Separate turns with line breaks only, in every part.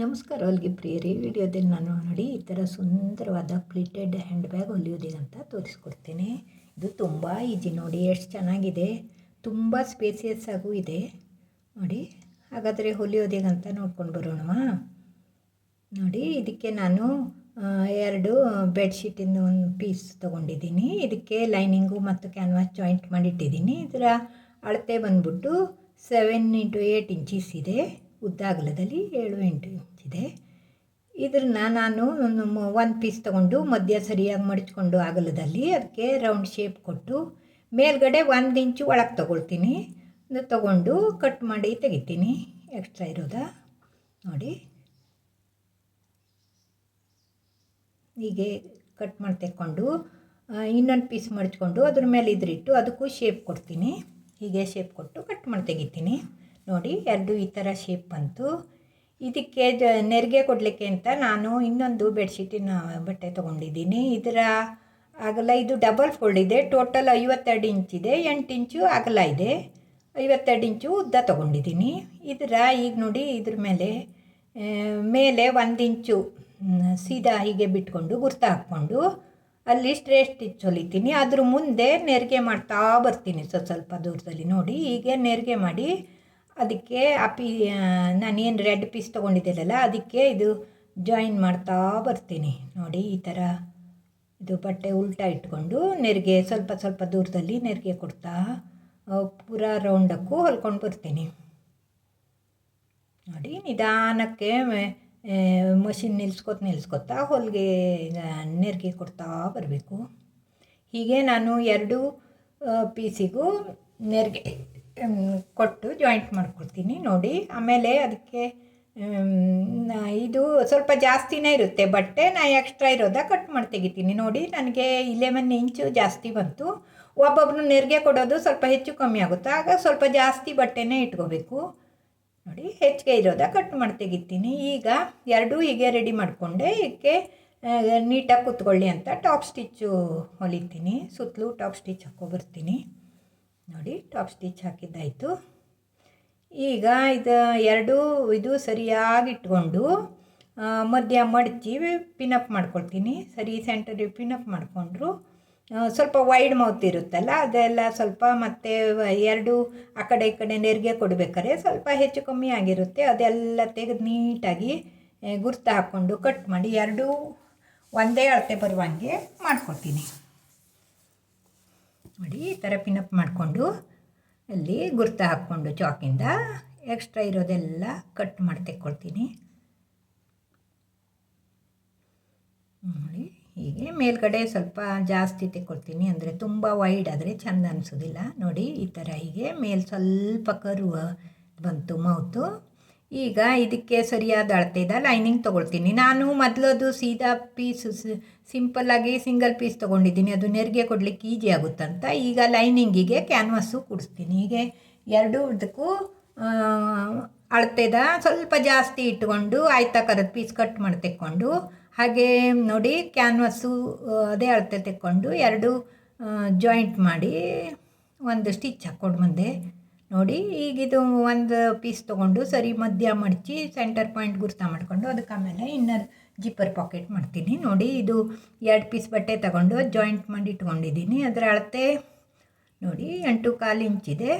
ನಮಸ್ಕಾರ ಹೊಲಿಗೆ ಪ್ರಿಯರಿ. ವಿಡಿಯೋದಲ್ಲಿ ನಾನು ನೋಡಿ ಈ ಥರ ಸುಂದರವಾದ ಪ್ಲಿಟೆಡ್ ಹ್ಯಾಂಡ್ ಬ್ಯಾಗ್ ಹೊಲಿಯೋದೇನಂತ ತೋರಿಸ್ಕೊಡ್ತೇನೆ. ಇದು ತುಂಬ ಈಜಿ ನೋಡಿ, ಎಷ್ಟು ಚೆನ್ನಾಗಿದೆ. ತುಂಬ ಸ್ಪೇಸಿಯಸ್ ಆಗೂ ಇದೆ. ನೋಡಿ, ಹಾಗಾದರೆ ಹೊಲಿಯೋದೇಗಂತ ನೋಡ್ಕೊಂಡು ಬರೋಣವಾ? ನೋಡಿ, ಇದಕ್ಕೆ ನಾನು ಎರಡು ಬೆಡ್ಶೀಟಿಂದ ಒಂದು ಪೀಸ್ ತೊಗೊಂಡಿದ್ದೀನಿ. ಇದಕ್ಕೆ ಲೈನಿಂಗು ಮತ್ತು ಕ್ಯಾನ್ವಾಸ್ ಜಾಯಿಂಟ್ ಮಾಡಿಟ್ಟಿದ್ದೀನಿ. ಇದರ ಅಳತೆ ಬಂದ್ಬಿಟ್ಟು ಸೆವೆನ್ ಇಂಟು ಏಯ್ಟ್ ಇಂಚೀಸ್ ಇದೆ. ಉದ್ದ ಅಗಲದಲ್ಲಿ ಏಳು ಎಂಟು ಇಂಚ್ ಇದೆ. ಇದನ್ನು ನಾನು ಒಂದು ಪೀಸ್ ತೊಗೊಂಡು ಮಧ್ಯ ಸರಿಯಾಗಿ ಮಡಚ್ಕೊಂಡು ಅಗಲದಲ್ಲಿ ಅದಕ್ಕೆ ರೌಂಡ್ ಶೇಪ್ ಕೊಟ್ಟು ಮೇಲ್ಗಡೆ ಒಂದು ಇಂಚು ಒಳಗೆ ತೊಗೊಳ್ತೀನಿ. ತೊಗೊಂಡು ಕಟ್ ಮಾಡಿ ತೆಗಿತೀನಿ. ಎಕ್ಸ್ಟ್ರಾ ಇರೋದ? ನೋಡಿ. ಹೀಗೆ ಕಟ್ ಮಾಡಿ ತೆಕ್ಕೊಂಡು ಇನ್ನೊಂದು ಪೀಸ್ ಮಡ್ಚ್ಕೊಂಡು ಅದ್ರ ಮೇಲೆ ಇದ್ರಿಟ್ಟು ಅದಕ್ಕೂ ಶೇಪ್ ಕೊಡ್ತೀನಿ. ಹೀಗೆ ಶೇಪ್ ಕೊಟ್ಟು ಕಟ್ ಮಾಡಿ ತೆಗಿತೀನಿ. ನೋಡಿ, ಎರಡು ಈ ಥರ ಶೇಪ್ ಬಂತು. ಇದಕ್ಕೆ ಜ, ನೆರಿಗೆ ಕೊಡಲಿಕ್ಕೆ ಅಂತ ನಾನು ಇನ್ನೊಂದು ಬೆಡ್ಶೀಟಿನ ಬಟ್ಟೆ ತೊಗೊಂಡಿದ್ದೀನಿ. ಇದರ ಅಗಲ ಇದು ಡಬಲ್ ಫೋಲ್ಡ್ ಇದೆ. ಟೋಟಲ್ ಐವತ್ತೆರಡು ಇಂಚಿದೆ ಎಂಟು ಇಂಚು ಅಗಲ ಇದೆ. ಐವತ್ತೆರಡು ಇಂಚು ಉದ್ದ ತೊಗೊಂಡಿದ್ದೀನಿ. ಇದರ ಈಗ ನೋಡಿ, ಇದ್ರ ಮೇಲೆ ಮೇಲೆ ಒಂದು ಇಂಚು ಸೀದಾ ಹೀಗೆ ಬಿಟ್ಕೊಂಡು ಗುರ್ತ ಹಾಕ್ಕೊಂಡು ಅಲ್ಲಿ ಸ್ಟ್ರೇಟ್ ಸ್ಟಿಚ್ ಹೊಲಿತೀನಿ. ಅದ್ರ ಮುಂದೆ ನೆರಿಗೆ ಮಾಡ್ತಾ ಬರ್ತೀನಿ, ಸ್ವಲ್ಪ ಸ್ವಲ್ಪ ದೂರದಲ್ಲಿ ನೋಡಿ. ಹೀಗೆ ನೆರಿಗೆ ಮಾಡಿ ಅದಕ್ಕೆ ಆ ಪೀ ನಾನೇನು ರೆಡ್ ಪೀಸ್ ತೊಗೊಂಡಿದ್ದೀನಲ್ಲ ಅದಕ್ಕೆ ಇದು ಜಾಯಿನ್ ಮಾಡ್ತಾ ಬರ್ತೀನಿ. ನೋಡಿ, ಈ ಥರ ಇದು ಬಟ್ಟೆ ಉಲ್ಟಾ ಇಟ್ಕೊಂಡು ನೆರಿಗೆ ಸ್ವಲ್ಪ ಸ್ವಲ್ಪ ದೂರದಲ್ಲಿ ನೆರಿಗೆ ಕೊಡ್ತಾ ಪೂರ ರೌಂಡಕ್ಕೂ ಹೊಲ್ಕೊಂಡು ಬರ್ತೀನಿ. ನೋಡಿ, ನಿಧಾನಕ್ಕೆ ಮಷಿನ್ ನಿಲ್ಸ್ಕೊತ ನಿಲ್ಸ್ಕೊತಾ ಹೊಲಿಗೆ ನೆರಿಗೆ ಕೊಡ್ತಾ ಬರಬೇಕು. ಹೀಗೆ ನಾನು ಎರಡು ಪೀಸಿಗೂ ನೆರಿಗೆ ಕೊಟ್ಟು ಜಾಯಿಂಟ್ ಮಾಡ್ಕೊಡ್ತೀನಿ ನೋಡಿ. ಆಮೇಲೆ ಅದಕ್ಕೆ ಇದು ಸ್ವಲ್ಪ ಜಾಸ್ತಿನೇ ಇರುತ್ತೆ. ಬಟ್ಟೆ ನಾ ಎಕ್ಸ್ಟ್ರಾ ಇರೋದ ಕಟ್ ಮಾಡಿ ತೆಗಿತೀನಿ. ನೋಡಿ, ನನಗೆ ಇಲೆವೆನ್ ಇಂಚು ಜಾಸ್ತಿ ಬಂತು. ಒಬ್ಬೊಬ್ಬರು ನೆರಿಗೆ ಕೊಡೋದು ಸ್ವಲ್ಪ ಹೆಚ್ಚು ಕಮ್ಮಿ ಆಗುತ್ತೆ. ಆಗ ಸ್ವಲ್ಪ ಜಾಸ್ತಿ ಬಟ್ಟೆನೇ ಇಟ್ಕೋಬೇಕು. ನೋಡಿ, ಹೆಚ್ಚಿಗೆ ಇರೋದ ಕಟ್ ಮಾಡಿ ತೆಗಿತೀನಿ. ಈಗ ಎರಡೂ ಹೀಗೆ ರೆಡಿ ಮಾಡಿಕೊಂಡೆ. ಇದಕ್ಕೆ ನೀಟಾಗಿ ಕೂತ್ಕೊಳ್ಳಿ ಅಂತ ಟಾಪ್ ಸ್ಟಿಚ್ಚು ಹೊಲಿತೀನಿ. ಸುತ್ತಲೂ ಟಾಪ್ ಸ್ಟಿಚ್ ಹಾಕ್ಕೊಬರ್ತೀನಿ ನೋಡಿ ಟಾಪ್ ಸ್ಟಿಚ್ ಹಾಕಿದ್ದಾಯಿತು. ಈಗ ಇದು ಎರಡೂ, ಇದು ಸರಿಯಾಗಿ ಇಟ್ಕೊಂಡು ಮಧ್ಯ ಮಡಚಿ ಪಿನಪ್ ಮಾಡ್ಕೊಳ್ತೀನಿ. ಸರಿ ಸೆಂಟರಿಗೆ ಪಿನಪ್ ಮಾಡಿಕೊಂಡ್ರು ಸ್ವಲ್ಪ ವೈಡ್ ಮೌತ್ ಇರುತ್ತಲ್ಲ, ಅದೆಲ್ಲ ಸ್ವಲ್ಪ ಮತ್ತೆ ಎರಡು ಆ ಕಡೆ ಈ ಕಡೆ ನೆರಿಗೆ ಕೊಡಬೇಕಾದ್ರೆ ಸ್ವಲ್ಪ ಹೆಚ್ಚು ಕಮ್ಮಿ ಆಗಿರುತ್ತೆ. ಅದೆಲ್ಲ ತೆಗೆದು ನೀಟಾಗಿ ಗುರ್ತು ಹಾಕ್ಕೊಂಡು ಕಟ್ ಮಾಡಿ ಎರಡೂ, ಒಂದೇ ಅಳತೆ ಬರುವಂಗೆ ಮಾಡ್ಕೊಳ್ತೀನಿ. ನೋಡಿ ಈ ಥರ ಪಿನಪ್ ಮಾಡಿಕೊಂಡು ಅಲ್ಲಿ ಗುರ್ತ ಹಾಕ್ಕೊಂಡು ಚಾಕಿಂದ ಎಕ್ಸ್ಟ್ರಾ ಇರೋದೆಲ್ಲ ಕಟ್ ಮಾಡಿ ತೆಕ್ಕೊಳ್ತೀನಿ. ನೋಡಿ, ಹೀಗೆ ಮೇಲ್ಗಡೆ ಸ್ವಲ್ಪ ಜಾಸ್ತಿ ತೆಕ್ಕೊಳ್ತೀನಿ ಅಂದರೆ ತುಂಬ ವೈಡ್ ಆದರೆ ಚೆಂದ ಅನಿಸೋದಿಲ್ಲ. ನೋಡಿ, ಈ ಥರ ಹೀಗೆ ಮೇಲೆ ಸ್ವಲ್ಪ ಕರುವ ಬಂತು, ಮೌತು. ಈಗ ಇದಕ್ಕೆ ಸರಿಯಾದ ಅಳತೆದ ಲೈನಿಂಗ್ ತೊಗೊಳ್ತೀನಿ. ನಾನು ಮೊದಲದು ಸೀದಾ ಪೀಸ್ ಸಿಂಪಲ್ಲಾಗಿ ಸಿಂಗಲ್ ಪೀಸ್ ತೊಗೊಂಡಿದ್ದೀನಿ. ಅದು ನೆರಿಗೆ ಕೊಡಲಿಕ್ಕೆ ಈಜಿ ಆಗುತ್ತಂತ. ಈಗ ಲೈನಿಂಗಿಗೆ ಕ್ಯಾನ್ವಾಸು ಕೂಡಿಸ್ತೀನಿ. ಹೀಗೆ ಎರಡೂ ಇದಕ್ಕೂ ಅಳತೆದ ಸ್ವಲ್ಪ ಜಾಸ್ತಿ ಇಟ್ಕೊಂಡು ಆಯ್ತಾಕರದ ಪೀಸ್ ಕಟ್ ಮಾಡಿ ತೆಕ್ಕೊಂಡು, ಹಾಗೆ ನೋಡಿ ಕ್ಯಾನ್ವಾಸು ಅದೇ ಅಳತೆ ತೆಕ್ಕೊಂಡು ಎರಡು ಜಾಯಿಂಟ್ ಮಾಡಿ ಒಂದು ಸ್ಟಿಚ್ ಹಾಕ್ಕೊಂಡು ಬಂದೆ. ನೋಡಿ, ಈಗ ಇದು ಒಂದು ಪೀಸ್ ತೊಗೊಂಡು ಸರಿ ಮಧ್ಯ ಮಡಚಿ ಸೆಂಟರ್ ಪಾಯಿಂಟ್ ಗುರ್ತ ಮಾಡಿಕೊಂಡು ಅದಕ್ಕೆ ಆಮೇಲೆ ಇನ್ನರ್ ಜಿಪ್ಪರ್ ಪಾಕೆಟ್ ಮಾಡ್ತೀನಿ. ನೋಡಿ, ಇದು ಎರಡು ಪೀಸ್ ಬಟ್ಟೆ ತಗೊಂಡು ಜಾಯಿಂಟ್ ಮಾಡಿ ಇಟ್ಕೊಂಡಿದ್ದೀನಿ. ಅದರ ಅಳತೆ ನೋಡಿ, ಎಂಟು ಕಾಲು ಇಂಚಿದೆ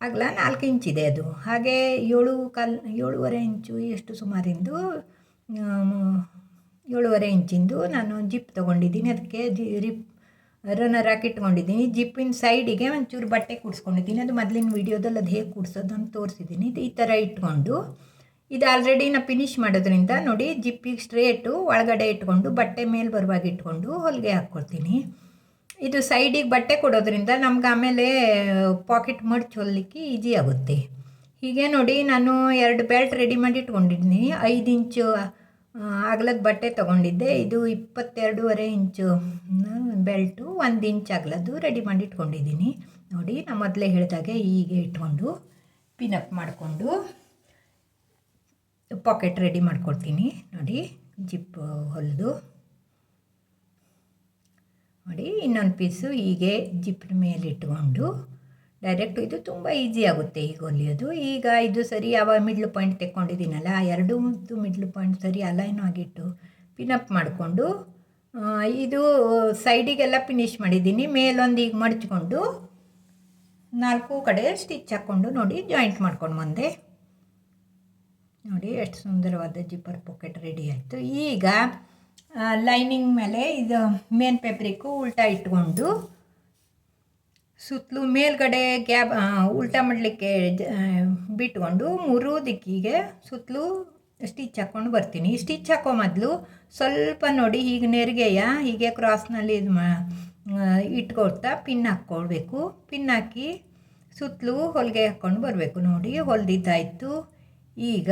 ಅಗಲ ನಾಲ್ಕು ಇಂಚಿದೆ ಅದು. ಹಾಗೆ ಏಳು ಕಾಲು, ಏಳುವರೆ ಇಂಚು ಎಷ್ಟು ಸುಮಾರಿಂದು ಏಳುವರೆ ಇಂಚಿಂದು ನಾನು ಜಿಪ್ ತೊಗೊಂಡಿದ್ದೀನಿ. ಅದಕ್ಕೆ ಜಿ ರಿಪ್ ರನ್ನರ್ ಹಾಕಿ ಇಟ್ಕೊಂಡಿದ್ದೀನಿ. ಜಿಪ್ಪಿನ ಸೈಡಿಗೆ ಒಂಚೂರು ಬಟ್ಟೆ ಕೂಡಿಸ್ಕೊಂಡಿದ್ದೀನಿ. ಅದು ಮೊದಲಿನ ವೀಡಿಯೋದಲ್ಲಿ ಅದು ಹೇಗೆ ಕೂಡಿಸೋದು ಅಂತ ತೋರಿಸಿದ್ದೀನಿ. ಇದು ಈ ಥರ ಇಟ್ಕೊಂಡು, ಇದು ಆಲ್ರೆಡಿ ನಾ ಫಿನಿಶ್ ಮಾಡೋದ್ರಿಂದ ನೋಡಿ ಜಿಪ್ಪಿಗೆ ಸ್ಟ್ರೇಟು ಒಳಗಡೆ ಇಟ್ಕೊಂಡು, ಬಟ್ಟೆ ಮೇಲೆ ಬರುವಾಗ ಇಟ್ಕೊಂಡು ಹೊಲಿಗೆ ಹಾಕ್ಕೊಳ್ತೀನಿ ಇದು ಸೈಡಿಗೆ ಬಟ್ಟೆ ಕೊಡೋದ್ರಿಂದ ನಮ್ಗೆ ಆಮೇಲೆ ಪಾಕೆಟ್ ಮಡ್ಚ್ ಹೊಲಿಕ್ಕೆ ಈಸಿ ಆಗುತ್ತೆ. ಹೀಗೆ ನೋಡಿ, ನಾನು ಎರಡು ಬೆಲ್ಟ್ ರೆಡಿ ಮಾಡಿ ಇಟ್ಕೊಂಡಿದ್ದೀನಿ. ಐದು ಇಂಚು ಅಗಲದ ಬಟ್ಟೆ ತೊಗೊಂಡಿದ್ದೆ. ಇದು ಇಪ್ಪತ್ತೆರಡೂವರೆ ಇಂಚು ಬೆಲ್ಟು, ಒಂದು ಇಂಚ್ ಅಗಲದ್ದು ರೆಡಿ ಮಾಡಿ ಇಟ್ಕೊಂಡಿದ್ದೀನಿ ನೋಡಿ, ನಾ ಮೊದಲೇ ಹೇಳಿದಾಗೆ ಹೀಗೆ ಇಟ್ಕೊಂಡು ಪಿನಪ್ ಮಾಡಿಕೊಂಡು ಪಾಕೆಟ್ ರೆಡಿ ಮಾಡ್ಕೊಳ್ತೀನಿ ನೋಡಿ, ಜಿಪ್ ಹೊಲಿದು. ನೋಡಿ, ಇನ್ನೊಂದು ಪೀಸು ಹೀಗೆ ಜಿಪ್ನ ಮೇಲೆ ಇಟ್ಕೊಂಡು ಡೈರೆಕ್ಟ್ ಇದು ತುಂಬ ಈಸಿ ಆಗುತ್ತೆ ಈಗ ಹೊಲಿಯೋದು. ಈಗ ಇದು ಸರಿ ಯಾವ ಮಿಡ್ಲ್ ಪಾಯಿಂಟ್ ತೆಕ್ಕೊಂಡಿದ್ದೀನಲ್ಲ, ಆ ಎರಡೂ ಮಿಡ್ಲ್ ಪಾಯಿಂಟ್ ಸರಿ ಅಲೈನ್ ಆಗಿಟ್ಟು ಪಿನಪ್ ಮಾಡಿಕೊಂಡು ಇದು ಸೈಡಿಗೆಲ್ಲ ಫಿನಿಶ್ ಮಾಡಿದ್ದೀನಿ. ಮೇಲೊಂದು ಈಗ ಮಡಚ್ಕೊಂಡು ನಾಲ್ಕು ಕಡೆ ಸ್ಟಿಚ್ ಹಾಕ್ಕೊಂಡು ನೋಡಿ ಜಾಯಿಂಟ್ ಮಾಡ್ಕೊಂಡು ಬಂದೆ ನೋಡಿ, ಎಷ್ಟು ಸುಂದರವಾದ ಜಿಪ್ಪರ್ ಪಾಕೆಟ್ ರೆಡಿ ಆಯಿತು. ಈಗ ಲೈನಿಂಗ್ ಮೇಲೆ ಇದು ಮೇನ್ ಪೇಪ್ರಿಕ್ಕು ಉಲ್ಟಾ ಇಟ್ಕೊಂಡು ಸುತ್ತಲೂ ಮೇಲ್ಗಡೆ ಗ್ಯಾಪ್ ಉಲ್ಟಾ ಮಾಡಲಿಕ್ಕೆ ಬಿಟ್ಕೊಂಡು ಮೂರು ದಿಕ್ಕಿಗೆ ಸುತ್ತಲೂ ಸ್ಟಿಚ್ ಹಾಕ್ಕೊಂಡು ಬರ್ತೀನಿ. ಸ್ಟಿಚ್ ಹಾಕೋ ಮೊದಲು ಸ್ವಲ್ಪ ನೋಡಿ ಹೀಗೆ ನೆರಿಗೆಯ, ಹೀಗೆ ಕ್ರಾಸ್ನಲ್ಲಿ ಇದು ಮಾ ಇಟ್ಕೊಡ್ತಾ ಪಿನ್ ಹಾಕ್ಕೊಳ್ಬೇಕು. ಪಿನ್ ಹಾಕಿ ಸುತ್ತಲೂ ಹೊಲಿಗೆ ಹಾಕ್ಕೊಂಡು ಬರಬೇಕು. ನೋಡಿ, ಹೊಲ್ದಿದ್ದಾಯಿತು. ಈಗ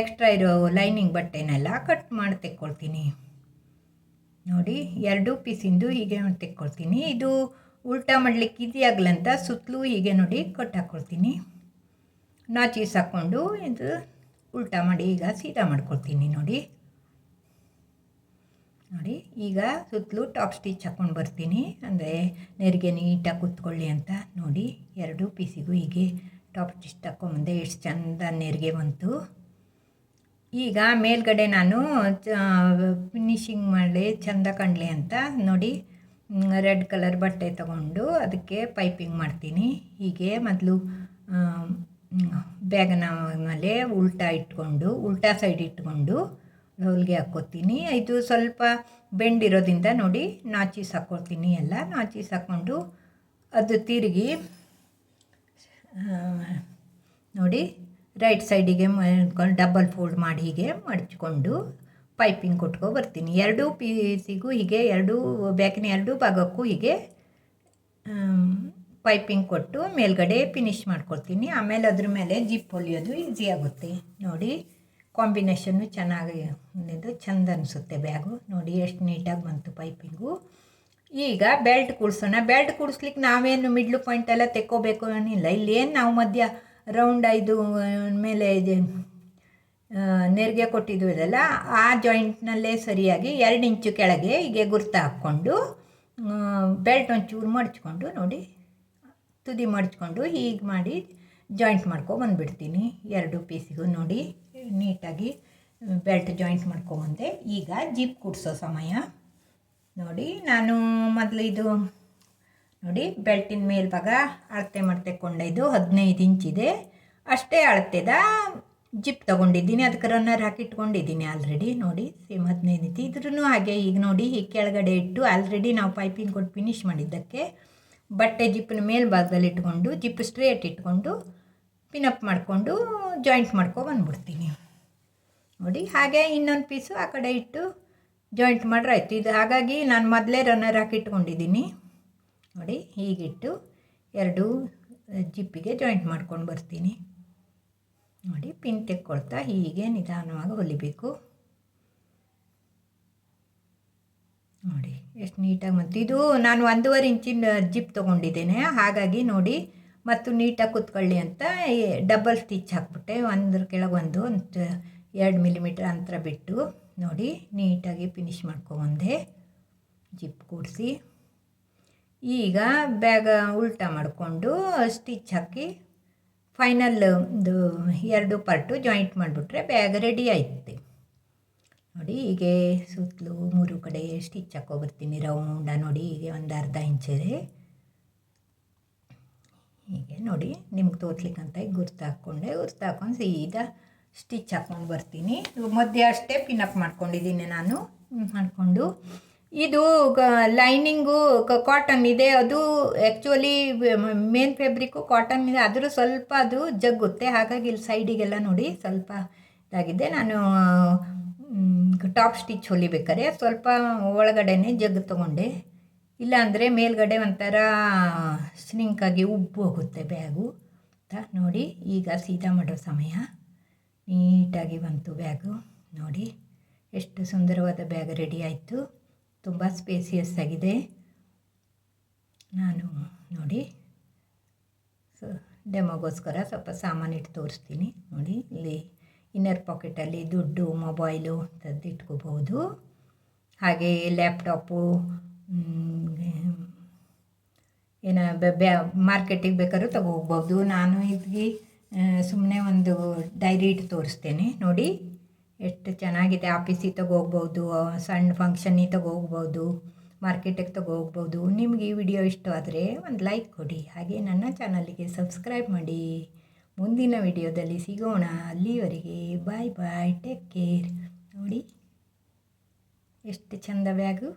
ಎಕ್ಸ್ಟ್ರಾ ಇರೋ ಲೈನಿಂಗ್ ಬಟ್ಟೆನೆಲ್ಲ ಕಟ್ ಮಾಡಿ ತೆಕ್ಕೊಳ್ತೀನಿ. ನೋಡಿ, ಎರಡು ಪೀಸಿಂದು ಹೀಗೆ ತೆಕ್ಕೊಳ್ತೀನಿ. ಇದು ಉಲ್ಟಾ ಮಾಡಲಿಕ್ಕೆ ಇದೆಯಾಗಲಂತ ಸುತ್ತಲೂ ಹೀಗೆ ನೋಡಿ ಕಟ್ ಹಾಕ್ಕೊಳ್ತೀನಿ ನಾಚೀಸ್ ಹಾಕ್ಕೊಂಡು ಇದು ಉಲ್ಟಾ ಮಾಡಿ ಈಗ ಸೀದಾ ಮಾಡ್ಕೊಳ್ತೀನಿ ನೋಡಿ. ನೋಡಿ, ಈಗ ಸುತ್ತಲೂ ಟಾಪ್ ಸ್ಟಿಚ್ ಹಾಕ್ಕೊಂಡು ಬರ್ತೀನಿ. ಅಂದರೆ ನೆರಿಗೆ ನೀಟಾಗಿ ಕೂತ್ಕೊಳ್ಳಿ ಅಂತ ನೋಡಿ ಎರಡು ಪೀಸಿಗೂ ಹೀಗೆ ಟಾಪ್ ಸ್ಟಿಚ್ ಹಾಕ್ಕೊಂಬಂದೆ ಎಷ್ಟು ಚಂದ ನೆರಿಗೆ ಬಂತು. ಈಗ ಮೇಲ್ಗಡೆ ನಾನು ಫಿನಿಶಿಂಗ್ ಮಾಡಲಿ, ಚಂದ ಕಾಣಲಿ ಅಂತ ನೋಡಿ ರೆಡ್ ಕಲರ್ ಬಟ್ಟೆ ತಗೊಂಡು ಅದಕ್ಕೆ ಪೈಪಿಂಗ್ ಮಾಡ್ತೀನಿ. ಹೀಗೆ ಮೊದಲು ಬ್ಯಾಗನ ಮೇಲೆ ಉಲ್ಟಾ ಇಟ್ಕೊಂಡು, ಉಲ್ಟಾ ಸೈಡ್ ಇಟ್ಕೊಂಡು ಹೊಲಿಗೆ ಹಾಕ್ಕೋತೀನಿ. ಇದು ಸ್ವಲ್ಪ ಬೆಂಡಿರೋದ್ರಿಂದ ನೋಡಿ ನಾಚೀಸ್ ಹಾಕ್ಕೊಳ್ತೀನಿ ಎಲ್ಲ. ನಾಚೀಸ್ ಹಾಕ್ಕೊಂಡು ಅದು ತಿರುಗಿ ನೋಡಿ ರೈಟ್ ಸೈಡಿಗೆ ಡಬಲ್ ಫೋಲ್ಡ್ ಮಾಡಿ ಹೀಗೆ ಮಡಚ್ಕೊಂಡು ಪೈಪಿಂಗ್ ಕೊಟ್ಕೊ ಬರ್ತೀನಿ. ಎರಡೂ ಪೀಸಿಗೂ ಹೀಗೆ ಎರಡೂ ಬ್ಯಾಕಿನ ಎರಡೂ ಭಾಗಕ್ಕೂ ಹೀಗೆ ಪೈಪಿಂಗ್ ಕೊಟ್ಟು ಮೇಲ್ಗಡೆ ಫಿನಿಶ್ ಮಾಡ್ಕೊಳ್ತೀನಿ. ಆಮೇಲೆ ಅದ್ರ ಮೇಲೆ ಜಿಪ್ ಹೊಲಿಯೋದು ಈಸಿ ಆಗುತ್ತೆ. ನೋಡಿ ಕಾಂಬಿನೇಷನ್ನು ಚೆನ್ನಾಗಿ ಚಂದ ಅನಿಸುತ್ತೆ ಬ್ಯಾಗು ನೋಡಿ, ಎಷ್ಟು ನೀಟಾಗಿ ಬಂತು ಪೈಪಿಂಗು ಈಗ ಬೆಲ್ಟ್ ಕೂಡಿಸೋಣ. ಬೆಲ್ಟ್ ಕೂಡಿಸ್ಲಿಕ್ಕೆ ನಾವೇನು ಮಿಡ್ಲ್ ಪಾಯಿಂಟ್ ಎಲ್ಲ ತೆಕ್ಕೋಬೇಕು ಏನಿಲ್ಲ ಇಲ್ಲೇನು ನಾವು ಮಧ್ಯ ರೌಂಡ್ ಐದು ಮೇಲೆ ಇದು ನೆರಿಗೆ ಕೊಟ್ಟಿದ್ವಲ್ಲ ಆ ಜಾಯಿಂಟ್ನಲ್ಲೇ ಸರಿಯಾಗಿ ಎರಡು ಇಂಚು ಕೆಳಗೆ ಹೀಗೆ ಗುರ್ತು ಹಾಕ್ಕೊಂಡು ಬೆಲ್ಟ್ ಒಂಚೂರು ಮಡಚ್ಕೊಂಡು ನೋಡಿ, ತುದಿ ಮಡಚ್ಕೊಂಡು ಹೀಗೆ ಮಾಡಿ ಜಾಯಿಂಟ್ ಮಾಡ್ಕೊ ಬಂದುಬಿಡ್ತೀನಿ. ಎರಡು ಪೀಸಿಗೂ ನೋಡಿ, ನೀಟಾಗಿ ಬೆಲ್ಟ್ ಜಾಯಿಂಟ್ ಮಾಡ್ಕೊಬಂದೆ ಈಗ ಜಿಪ್ ಕುಡಿಸೋ ಸಮಯ. ನೋಡಿ, ನಾನು ಮೊದಲು ಇದು, ನೋಡಿ ಬೆಲ್ಟಿನ ಮೇಲ್ಭಾಗ ಅಳತೆ ಮಾಡ್ತೆ ತೆಕ್ಕೊಂಡಿದ್ದು ಹದಿನೈದು ಇಂಚಿದೆ. ಅಷ್ಟೇ ಅಳತೆದ ಜಿಪ್ ತೊಗೊಂಡಿದ್ದೀನಿ, ಅದಕ್ಕೆ ರನ್ನರ್ ಹಾಕಿ ಇಟ್ಕೊಂಡಿದ್ದೀನಿ ಆಲ್ರೆಡಿ ನೋಡಿ ಸೇಮ್ ಹದಿನೈದು ಇದ್ರೂ ಹಾಗೆ, ಈಗ ನೋಡಿ, ಈ ಕೆಳಗಡೆ ಇಟ್ಟು ಆಲ್ರೆಡಿ ನಾವು ಪೈಪಿಂಗ್ ಕೊಟ್ಟು ಫಿನಿಶ್ ಮಾಡಿದ್ದಕ್ಕೆ ಬಟ್ಟೆ ಜಿಪ್ಪಿನ ಮೇಲ್ಭಾಗದಲ್ಲಿ ಇಟ್ಕೊಂಡು, ಜಿಪ್ ಸ್ಟ್ರೇಟ್ ಇಟ್ಕೊಂಡು ಪಿನಪ್ ಮಾಡಿಕೊಂಡು ಜಾಯಿಂಟ್ ಮಾಡ್ಕೊ ಬಂದ್ಬಿಡ್ತೀನಿ. ನೋಡಿ, ಹಾಗೆ ಇನ್ನೊಂದು ಪೀಸು ಆ ಕಡೆ ಇಟ್ಟು ಜಾಯಿಂಟ್ ಮಾಡ್ರೆ ಆಯಿತು ಇದು ಹಾಗಾಗಿ ನಾನು ಮೊದಲೇ ರನ್ನರ್ ಹಾಕಿ ಇಟ್ಕೊಂಡಿದ್ದೀನಿ ನೋಡಿ, ಹೀಗಿಟ್ಟು ಎರಡು ಜಿಪ್ಪಿಗೆ ಜಾಯಿಂಟ್ ಮಾಡ್ಕೊಂಡು ಬರ್ತೀನಿ. ನೋಡಿ ಪಿನ್ ತೆಕ್ಕೊಳ್ತಾ ಹೀಗೆ ನಿಧಾನವಾಗಿ ಹೊಲಿಬೇಕು. ನೋಡಿ, ಎಷ್ಟು ನೀಟಾಗಿ ಮತ್ತು ಇದು ನಾನು ಒಂದೂವರೆ ಇಂಚಿನ ಜಿಪ್ ತೊಗೊಂಡಿದ್ದೇನೆ. ಹಾಗಾಗಿ ನೋಡಿ, ಮತ್ತು ನೀಟಾಗಿ ಕೂತ್ಕೊಳ್ಳಿ ಅಂತ ಡಬಲ್ ಸ್ಟಿಚ್ ಹಾಕ್ಬಿಟ್ಟೆ. ಒಂದ್ರ ಕೆಳಗೆ ಒಂದು ಒಂದು ಎರಡು ಮಿಲಿಮೀಟ್ರ್ ಅಂತರ ಬಿಟ್ಟು ನೋಡಿ, ನೀಟಾಗಿ ಫಿನಿಶ್ ಮಾಡ್ಕೊಬಂದೆ ಜಿಪ್ ಕೂಡಿಸಿ. ಈಗ ಬ್ಯಾಗ ಉಲ್ಟಾ ಮಾಡಿಕೊಂಡು ಸ್ಟಿಚ್ ಹಾಕಿ ಫೈನಲ್ ಇದು ಎರಡು ಪಾರ್ಟು ಜಾಯಿಂಟ್ ಮಾಡಿಬಿಟ್ರೆ ಬ್ಯಾಗ್ ರೆಡಿ ಆಯ್ತು ನೋಡಿ ಹೀಗೆ ಸುತ್ತಲೂ ಮೂರು ಕಡೆ ಸ್ಟಿಚ್ ಹಾಕೋಬರ್ತೀನಿ ರೌಂಡ ನೋಡಿ ಹೀಗೆ ಒಂದು ಅರ್ಧ ಇಂಚಿದೆ ಹೀಗೆ ನೋಡಿ ನಿಮ್ಗೆ ತೋರ್ಸ್ಲಿಕ್ಕಂತ ಗುರ್ತು ಹಾಕ್ಕೊಂಡೆ. ಗುರ್ತು ಹಾಕ್ಕೊಂಡು ಸೀದಾ ಸ್ಟಿಚ್ ಹಾಕ್ಕೊಂಡು ಬರ್ತೀನಿ. ಮಧ್ಯೆ ಅಷ್ಟೇ ಪಿನಪ್ ಮಾಡ್ಕೊಂಡಿದ್ದೀನಿ ನಾನು. ಮಾಡಿಕೊಂಡು ಇದು ಲೈನಿಂಗು ಕಾಟನ್ ಇದೆ. ಅದು ಆ್ಯಕ್ಚುಲಿ ಮೇನ್ ಫ್ಯಾಬ್ರಿಕ್ಕು ಕಾಟನ್ ಇದೆ. ಆದರೂ ಸ್ವಲ್ಪ ಅದು ಜಗ್ಗುತ್ತೆ. ಹಾಗಾಗಿ ಇಲ್ಲಿ ಸೈಡಿಗೆಲ್ಲ ನೋಡಿ ಸ್ವಲ್ಪ ಇದಾಗಿದೆ. ನಾನು ಟಾಪ್ ಸ್ಟಿಚ್ ಹೊಲಿಬೇಕಾದ್ರೆ ಸ್ವಲ್ಪ ಒಳಗಡೆನೆ ಜಗ್ ತೊಗೊಂಡೆ. ಇಲ್ಲಾಂದರೆ ಮೇಲ್ಗಡೆ ಒಂಥರ ಸ್ನಿಂಕಾಗಿ ಉಬ್ಬು ಹೋಗುತ್ತೆ ಬ್ಯಾಗು ಅಂತ ನೋಡಿ, ಈಗ ಸೀದಾ ಮಾಡೋ ಸಮಯ. ನೀಟಾಗಿ ಬಂತು ಬ್ಯಾಗು ನೋಡಿ, ಎಷ್ಟು ಸುಂದರವಾದ ಬ್ಯಾಗ್ ರೆಡಿ ಆಯಿತು. ತುಂಬ ಸ್ಪೇಸಿಯಸ್ ಆಗಿದೆ. ನಾನು ನೋಡಿ, ಸೊ ಡೆಮೋಗೋಸ್ಕರ ಸ್ವಲ್ಪ ಸಾಮಾನು ಇಟ್ಟು ತೋರಿಸ್ತೀನಿ. ನೋಡಿ, ಇಲ್ಲಿ ಇನ್ನರ್ ಪಾಕೆಟಲ್ಲಿ ದುಡ್ಡು ಮೊಬೈಲು ಅಂಥದ್ದು ಇಟ್ಕೋಬಹುದು ಹಾಗೆ ಲ್ಯಾಪ್ಟಾಪು ಏನ ಬ್ಯಾ ಮಾರ್ಕೆಟಿಗೆ ಬೇಕಾದ್ರೂ ತಗೋ ನಾನು ಇದಕ್ಕೆ ಸುಮ್ಮನೆ ಒಂದು ಡೈರಿ ಇಟ್ಟು ತೋರಿಸ್ತೇನೆ. ನೋಡಿ. ಎಷ್ಟು ಚೆನ್ನಾಗಿದೆ ಆಫೀಸಿಗೆ ತಗೋ ಹೋಗ್ಬೋದು ಸಣ್ಣ ಫಂಕ್ಷನ್ನಿಗೆ ತಗೋ ಹೋಗ್ಬೋದು ಮಾರ್ಕೆಟಿಗೆ ತಗೋ ಹೋಗ್ಬೋದು ನಿಮ್ಗೆ ಈ ವಿಡಿಯೋ ಇಷ್ಟವಾದರೆ ಒಂದು ಲೈಕ್ ಕೊಡಿ, ಹಾಗೆ ನನ್ನ ಚಾನಲಿಗೆ ಸಬ್ಸ್ಕ್ರೈಬ್ ಮಾಡಿ. ಮುಂದಿನ ವಿಡಿಯೋದಲ್ಲಿ ಸಿಗೋಣ. ಅಲ್ಲಿವರೆಗೆ ಬಾಯ್ ಬಾಯ್ ಟೇಕ್ ಕೇರ್ ನೋಡಿ, ಎಷ್ಟು ಚಂದ ಬ್ಯಾಗು